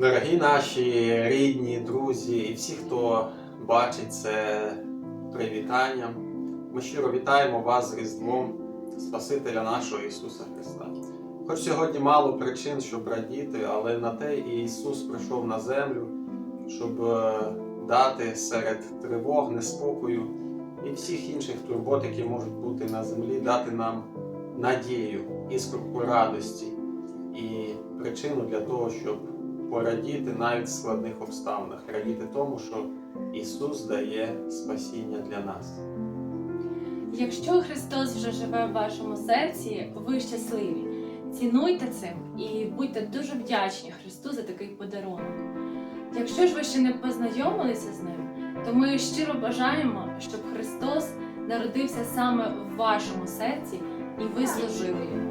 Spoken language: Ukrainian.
Дорогі наші рідні, друзі і всі, хто бачить це привітанням, ми щиро вітаємо вас з Різдвом Спасителя нашого Ісуса Христа. Хоч сьогодні мало причин, щоб радіти, але на те і Ісус прийшов на землю, щоб е, дати серед тривог, неспокою і всіх інших турбот, які можуть бути на землі, дати нам надію, іскорку радості і причину для того, щоб порадіти навіть в складних обставинах, радіти тому, що Ісус дає спасіння для нас. Якщо Христос вже живе в вашому серці, ви щасливі. Цінуйте цим і будьте дуже вдячні Христу за такий подарунок. Якщо ж ви ще не познайомилися з ним, то ми щиро бажаємо, щоб Христос народився саме в вашому серці і ви служили йому